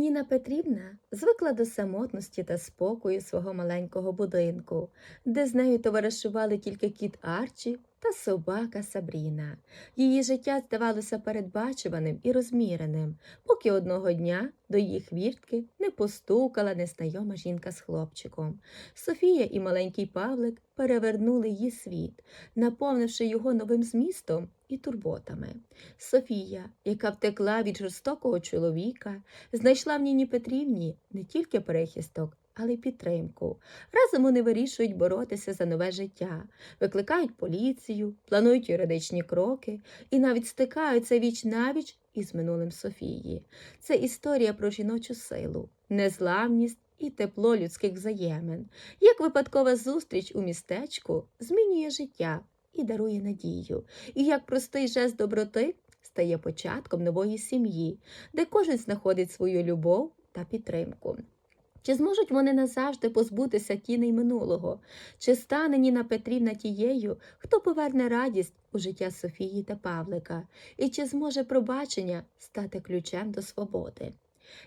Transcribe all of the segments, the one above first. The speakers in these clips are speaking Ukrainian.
Ніна Петрівна звикла до самотності та спокою свого маленького будинку, де з нею товаришували тільки кіт Арчі та собака Сабріна. Її життя здавалося передбачуваним і розміреним, поки одного дня до її хвіртки не постукала незнайома жінка з хлопчиком. Софія і маленький Павлик перевернули її світ, наповнивши його новим змістом і турботами. Софія, яка втекла від жорстокого чоловіка, знайшла в Ніні Петрівні не тільки перехисток, але й підтримку. Разом вони вирішують боротися за нове життя, викликають поліцію, планують юридичні кроки і навіть стикаються віч навіч із минулим Софії. Це історія про жіночу силу, незламність і тепло людських взаємин. Як випадкова зустріч у містечку змінює життя і дарує надію, і як простий жест доброти стає початком нової сім'ї, де кожен знаходить свою любов та підтримку. Чи зможуть вони назавжди позбутися тіней минулого? Чи стане Ніна Петрівна тією, хто поверне радість у життя Софії та Павлика? І чи зможе пробачення стати ключем до свободи?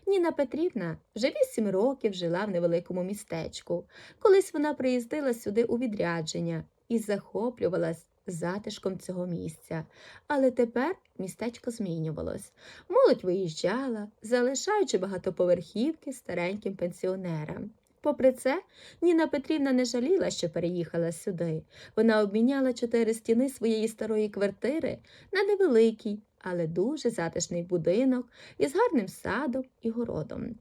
Ніна Петрівна вже вісім років жила в невеликому містечку. Колись вона приїздила сюди у відрядження і захоплювалась затишком цього місця. Але тепер містечко змінювалось. Молодь виїжджала, залишаючи багатоповерхівки стареньким пенсіонерам. Попри це, Ніна Петрівна не жаліла, що переїхала сюди. Вона обміняла чотири стіни своєї старої квартири на невеликий, але дуже затишний будинок із гарним садом і городом.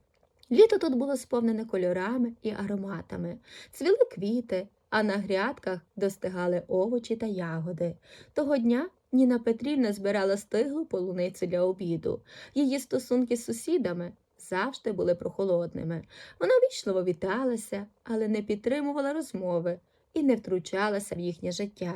Літо тут було сповнене кольорами і ароматами, цвіли квіти, а на грядках достигали овочі та ягоди. Того дня Ніна Петрівна збирала стиглу полуницю для обіду. Її стосунки з сусідами завжди були прохолодними. Вона вічливо віталася, але не підтримувала розмови і не втручалася в їхнє життя.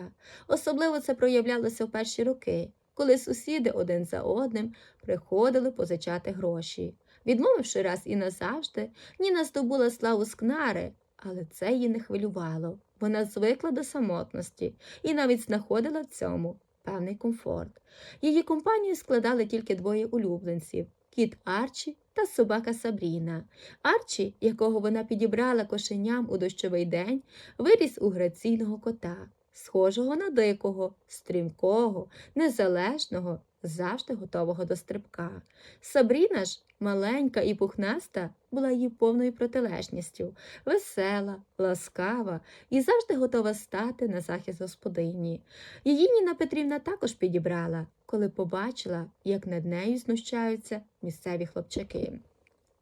Особливо це проявлялося в перші роки, коли сусіди один за одним приходили позичати гроші. Відмовивши раз і назавжди, Ніна здобула славу скнари, але це її не хвилювало. Вона звикла до самотності і навіть знаходила в цьому певний комфорт. Її компанію складали тільки двоє улюбленців кіт Арчі та собака Сабріна. Арчі, якого вона підібрала кошеням у дощовий день, виріс у граційного кота, схожого на дикого, стрімкого, незалежного, завжди готового до стрибка. Сабріна ж, маленька і пухнаста, була її повною протилежністю, весела, ласкава і завжди готова стати на захист господині. Її Ніна Петрівна також підібрала, коли побачила, як над нею знущаються місцеві хлопчаки.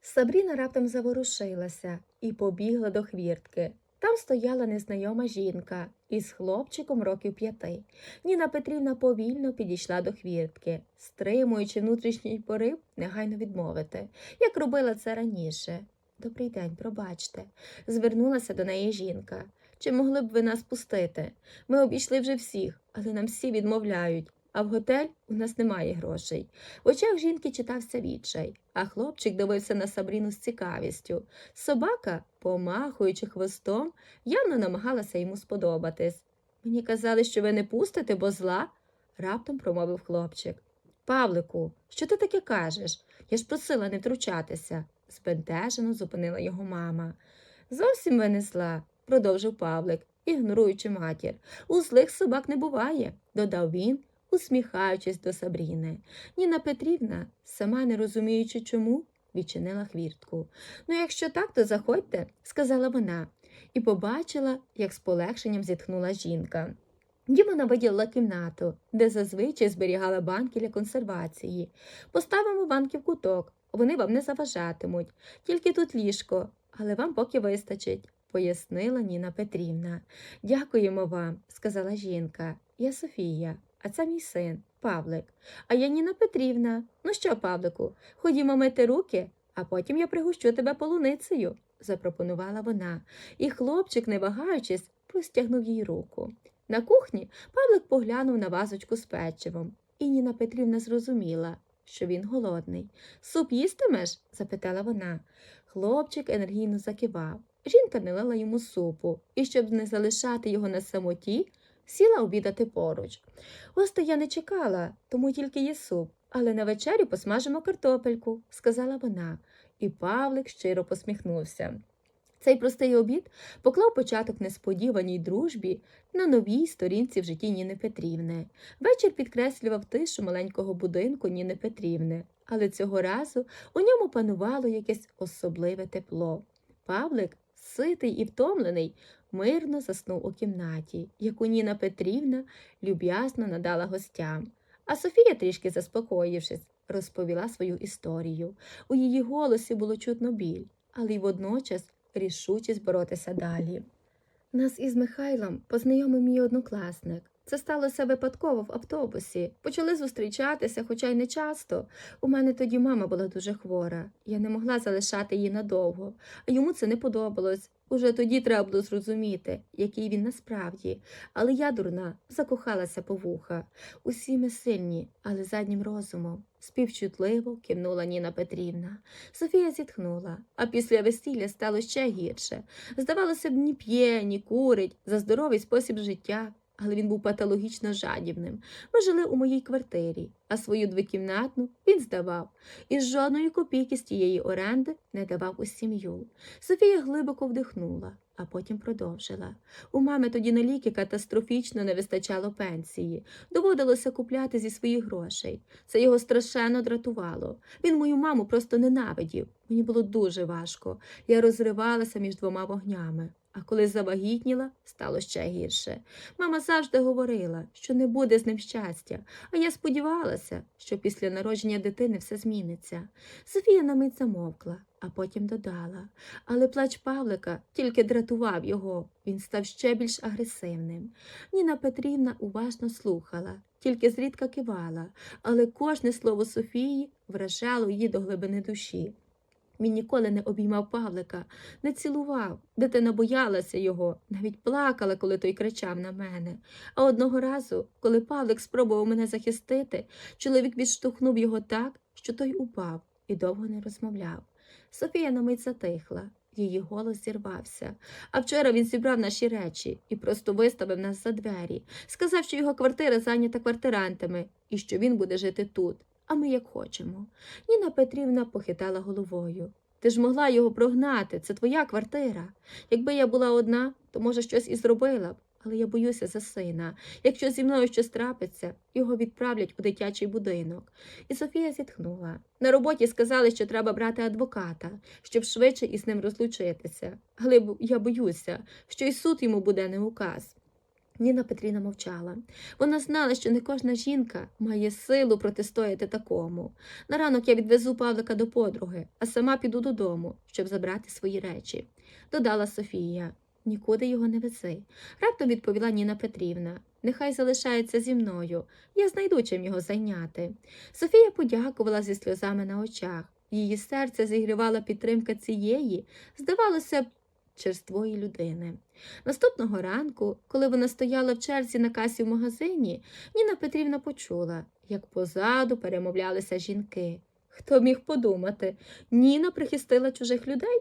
Сабріна раптом заворушилася і побігла до хвіртки. Там стояла незнайома жінка із хлопчиком років п'яти. Ніна Петрівна повільно підійшла до хвіртки, стримуючи внутрішній порив негайно відмовити, як робила це раніше. Добрий день, пробачте, звернулася до неї жінка. Чи могли б ви нас пустити? Ми обійшли вже всіх, але нам всі відмовляють. А в готель у нас немає грошей. В очах жінки читався відчай, а хлопчик дивився на Сабріну з цікавістю. Собака, помахуючи хвостом, явно намагалася йому сподобатись. Мені казали, що ви не пустите, бо зла, раптом промовив хлопчик. Павлику, що ти таке кажеш? Я ж просила не втручатися, збентежено зупинила його мама. Зовсім ви не зла, продовжив Павлик, ігноруючи матір. У злих собак не буває, додав він, усміхаючись до Сабріни. Ніна Петрівна, сама не розуміючи чому, відчинила хвіртку. Ну, якщо так, то заходьте, сказала вона, і побачила, як з полегшенням зітхнула жінка. Вона виділила кімнату, де зазвичай зберігала банки для консервації. Поставимо банки в куток, вони вам не заважатимуть, тільки тут ліжко, але вам поки вистачить, пояснила Ніна Петрівна. Дякуємо вам, сказала жінка. Я Софія, а це мій син, Павлик. А я Ніна Петрівна. Ну що, Павлику, ходімо мити руки, а потім я пригощу тебе полуницею, запропонувала вона, і хлопчик, не вагаючись, простягнув їй руку. На кухні Павлик поглянув на вазочку з печивом, і Ніна Петрівна зрозуміла, що він голодний. Суп їстимеш? запитала вона. Хлопчик енергійно закивав. Жінка налила йому супу, і, щоб не залишати його на самоті, сіла обідати поруч. Гостей я не чекала, тому тільки є суп, але на вечерю посмажимо картопельку, сказала вона, і Павлик щиро посміхнувся. Цей простий обід поклав початок несподіваній дружбі на новій сторінці в житті Ніни Петрівни. Вечір підкреслював тишу маленького будинку Ніни Петрівни, але цього разу у ньому панувало якесь особливе тепло. Павлик, ситий і втомлений, мирно заснув у кімнаті, яку Ніна Петрівна люб'язно надала гостям. А Софія, трішки заспокоївшись, розповіла свою історію. У її голосі було чутно біль, але й водночас рішучість боротися далі. Нас із Михайлом познайомив мій однокласник. Це сталося випадково в автобусі. Почали зустрічатися, хоча й не часто. У мене тоді мама була дуже хвора. Я не могла залишати її надовго, а йому це не подобалось. Уже тоді треба було зрозуміти, який він насправді. Але я, дурна, закохалася по вуха. Усі ми сильні, але заднім розумом. Співчутливо кивнула Ніна Петрівна. Софія зітхнула, а після весілля стало ще гірше. Здавалося б, ні п'є, ні курить за здоровий спосіб життя, але він був патологічно жадібним. Ми жили у моїй квартирі, а свою двокімнатну він здавав, і жодної копійки з тієї оренди не давав у сім'ю. Софія глибоко вдихнула, а потім продовжила. У мами тоді на ліки катастрофічно не вистачало пенсії. Доводилося купляти зі своїх грошей. Це його страшенно дратувало. Він мою маму просто ненавидів. Мені було дуже важко. Я розривалася між двома вогнями. А коли завагітніла, стало ще гірше. Мама завжди говорила, що не буде з ним щастя, а я сподівалася, що після народження дитини все зміниться. Софія на мить замовкла, а потім додала. Але плач Павлика тільки дратував його, він став ще більш агресивним. Ніна Петрівна уважно слухала, тільки зрідка кивала, але кожне слово Софії вражало її до глибини душі. Він ніколи не обіймав Павлика, не цілував. Дитина боялася його, навіть плакала, коли той кричав на мене. А одного разу, коли Павлик спробував мене захистити, чоловік відштовхнув його так, що той упав і довго не розмовляв. Софія на мить затихла, її голос зірвався. А вчора він зібрав наші речі і просто виставив нас за двері. Сказав, що його квартира зайнята квартирантами і що він буде жити тут, а ми як хочемо. Ніна Петрівна похитала головою. Ти ж могла його прогнати, це твоя квартира. Якби я була одна, то, може, щось і зробила б, але я боюся за сина. Якщо зі мною щось трапиться, його відправлять у дитячий будинок. І Софія зітхнула. На роботі сказали, що треба брати адвоката, щоб швидше із ним розлучитися. Але я боюся, що й суд йому буде не указ. Ніна Петрівна мовчала. Вона знала, що не кожна жінка має силу протистояти такому. На ранок я відвезу Павлика до подруги, а сама піду додому, щоб забрати свої речі. Додала Софія. Нікуди його не вези. Раптом відповіла Ніна Петрівна. Нехай залишається зі мною. Я знайду чим його зайняти. Софія подякувала зі сльозами на очах. Її серце зігрівала підтримка цієї, здавалося б, черствої людини. Наступного ранку, коли вона стояла в черзі на касі в магазині, Ніна Петрівна почула, як позаду перемовлялися жінки. Хто міг подумати? Ніна прихистила чужих людей?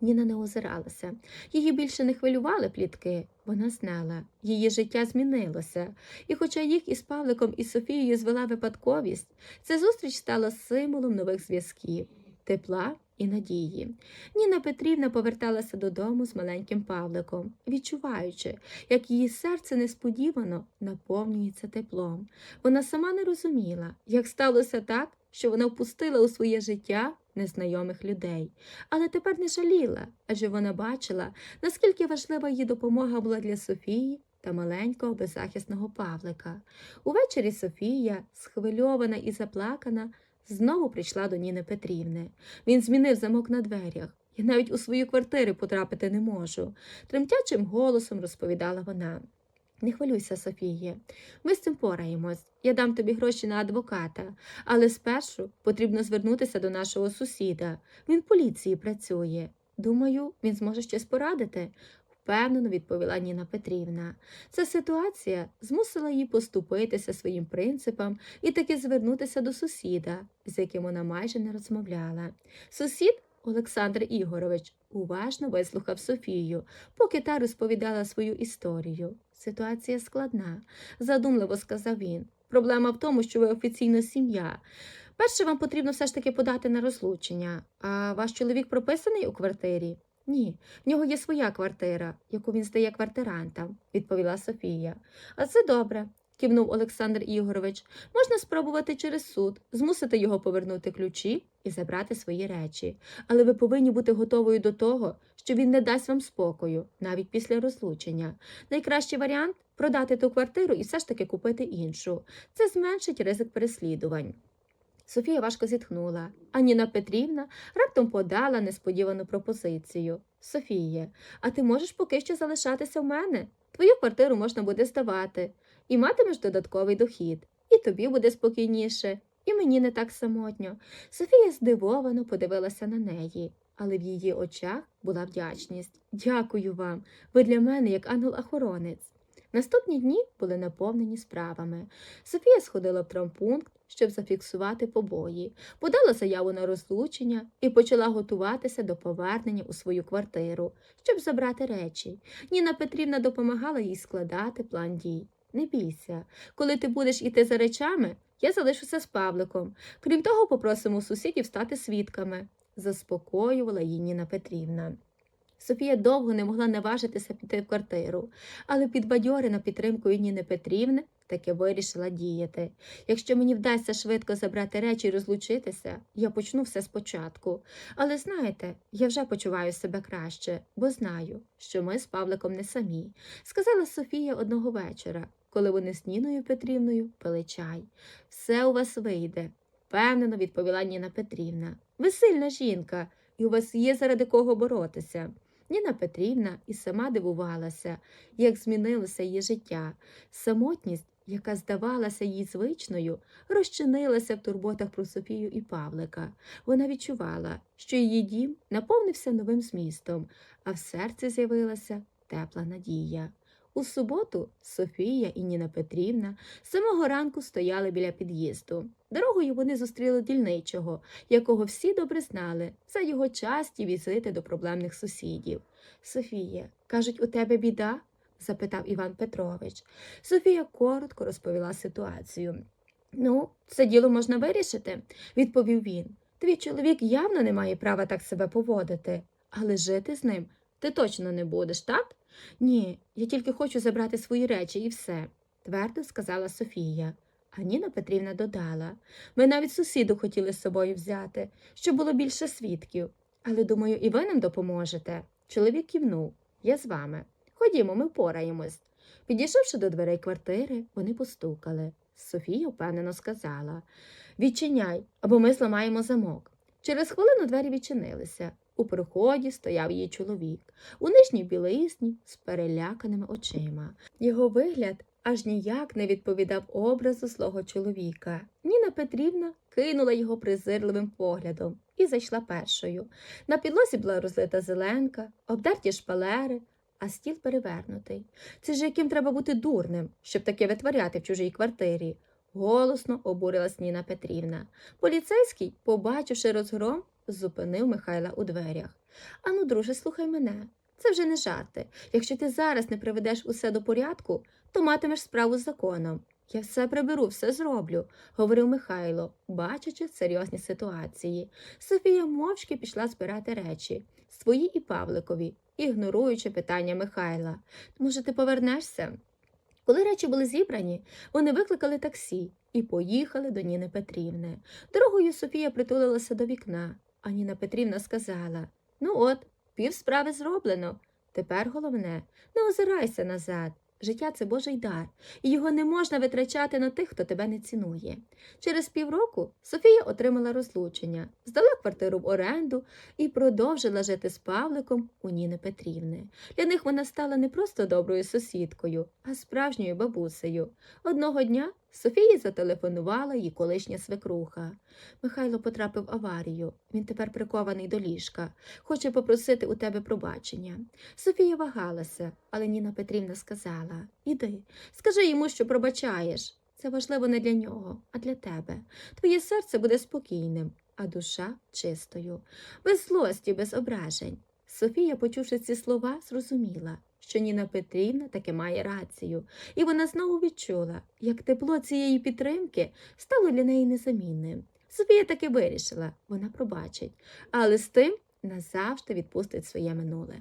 Ніна не озиралася. Її більше не хвилювали плітки. Вона знала, її життя змінилося. І хоча їх із Павликом і Софією звела випадковість, ця зустріч стала символом нових зв'язків, тепла і надії. Ніна Петрівна поверталася додому з маленьким Павликом, відчуваючи, як її серце несподівано наповнюється теплом. Вона сама не розуміла, як сталося так, що вона впустила у своє життя незнайомих людей. Але тепер не жаліла, адже вона бачила, наскільки важлива її допомога була для Софії та маленького беззахисного Павлика. Увечері Софія, схвильована і заплакана, знову прийшла до Ніни Петрівни. Він змінив замок на дверях. Я навіть у свою квартиру потрапити не можу, тремтячим голосом розповідала вона. Не хвилюйся, Софіє, ми з цим пораємось. Я дам тобі гроші на адвоката, але спершу потрібно звернутися до нашого сусіда. Він поліції працює. Думаю, він зможе щось порадити, впевнено відповіла Ніна Петрівна. Ця ситуація змусила її поступитися своїм принципам і таки звернутися до сусіда, з яким вона майже не розмовляла. Сусід Олександр Ігорович уважно вислухав Софію, поки та розповідала свою історію. Ситуація складна, задумливо сказав він. Проблема в тому, що ви офіційна сім'я. Перше, вам потрібно все ж таки подати на розлучення. А ваш чоловік прописаний у квартирі? Ні, в нього є своя квартира, яку він здає квартирантам, відповіла Софія. А це добре, кивнув Олександр Ігорович. Можна спробувати через суд, змусити його повернути ключі і забрати свої речі. Але ви повинні бути готовою до того, що він не дасть вам спокою, навіть після розлучення. Найкращий варіант продати ту квартиру і все ж таки купити іншу. Це зменшить ризик переслідувань. Софія важко зітхнула, а Ніна Петрівна раптом подала несподівану пропозицію. Софіє, а ти можеш поки що залишатися в мене? Твою квартиру можна буде здавати, і матимеш додатковий дохід. І тобі буде спокійніше, і мені не так самотньо. Софія здивовано подивилася на неї, але в її очах була вдячність. Дякую вам. Ви для мене як ангел-охоронець. Наступні дні були наповнені справами. Софія сходила в травмпункт, щоб зафіксувати побої, подала заяву на розлучення і почала готуватися до повернення у свою квартиру, щоб забрати речі. Ніна Петрівна допомагала їй складати план дій. Не бійся, коли ти будеш іти за речами, я залишуся з Павликом. Крім того, попросимо сусідів стати свідками, заспокоювала її Ніна Петрівна. Софія довго не могла наважитися піти в квартиру, але підбадьорена підтримкою Ніни Петрівни таки вирішила діяти. Якщо мені вдасться швидко забрати речі і розлучитися, я почну все спочатку. Але знаєте, я вже почуваю себе краще, бо знаю, що ми з Павликом не самі, сказала Софія одного вечора, коли вони з Ніною Петрівною пили чай. Все у вас вийде, впевнено відповіла Ніна Петрівна. Ви сильна жінка, і у вас є заради кого боротися. Ніна Петрівна і сама дивувалася, як змінилося її життя. Самотність, яка здавалася їй звичною, розчинилася в турботах про Софію і Павлика. Вона відчувала, що її дім наповнився новим змістом, а в серці з'явилася тепла надія. У суботу Софія і Ніна Петрівна з самого ранку стояли біля під'їзду. Дорогою вони зустріли дільничого, якого всі добре знали за його часті візити до проблемних сусідів. Софія, кажуть, у тебе біда? запитав Іван Петрович. Софія коротко розповіла ситуацію. Ну, це діло можна вирішити, відповів він. Твій чоловік явно не має права так себе поводити, але жити з ним ти точно не будеш, так? Ні, я тільки хочу забрати свої речі і все, твердо сказала Софія. А Ніна Петрівна додала ми навіть сусіду хотіли з собою взяти, щоб було більше свідків. Але, думаю, і ви нам допоможете. Чоловік кивнув. Я з вами. Ходімо, ми впораємось. Підійшовши до дверей квартири, вони постукали. Софія впевнено сказала Відчиняй, або ми зламаємо замок. Через хвилину двері відчинилися. У проході стояв її чоловік, у нижній білизні з переляканими очима. Його вигляд аж ніяк не відповідав образу свого чоловіка. Ніна Петрівна кинула його презирливим поглядом і зайшла першою. На підлозі була розлита зеленка, обдерті шпалери, а стіл перевернутий. Це ж яким треба бути дурним, щоб таке витворяти в чужій квартирі. Голосно обурилась Ніна Петрівна. Поліцейський, побачивши розгром, зупинив Михайла у дверях. Ану, друже, слухай мене. Це вже не жарти. Якщо ти зараз не приведеш усе до порядку, то матимеш справу з законом. Я все приберу, все зроблю, говорив Михайло, бачачи серйозні ситуації. Софія мовчки пішла збирати речі свої і Павликові, ігноруючи питання Михайла. Може, ти повернешся? Коли речі були зібрані, вони викликали таксі і поїхали до Ніни Петрівни. Дорогою Софія притулилася до вікна, а Ніна Петрівна сказала Ну от, пів справи зроблено. Тепер головне, не озирайся назад. Життя це Божий дар, і його не можна витрачати на тих, хто тебе не цінує. Через півроку Софія отримала розлучення, здала квартиру в оренду і продовжила жити з Павликом у Ніни Петрівни. Для них вона стала не просто доброю сусідкою, а справжньою бабусею. Одного дня Софії зателефонувала її колишня свекруха. Михайло потрапив в аварію. Він тепер прикований до ліжка. Хоче попросити у тебе пробачення. Софія вагалася, але Ніна Петрівна сказала Іди, скажи йому, що пробачаєш. Це важливо не для нього, а для тебе. Твоє серце буде спокійним, а душа чистою, без злості, без ображень. Софія, почувши ці слова, зрозуміла, що Ніна Петрівна таки має рацію, і вона знову відчула, як тепло цієї підтримки стало для неї незамінним. Софія таки вирішила, вона пробачить, але з тим назавжди відпустить своє минуле.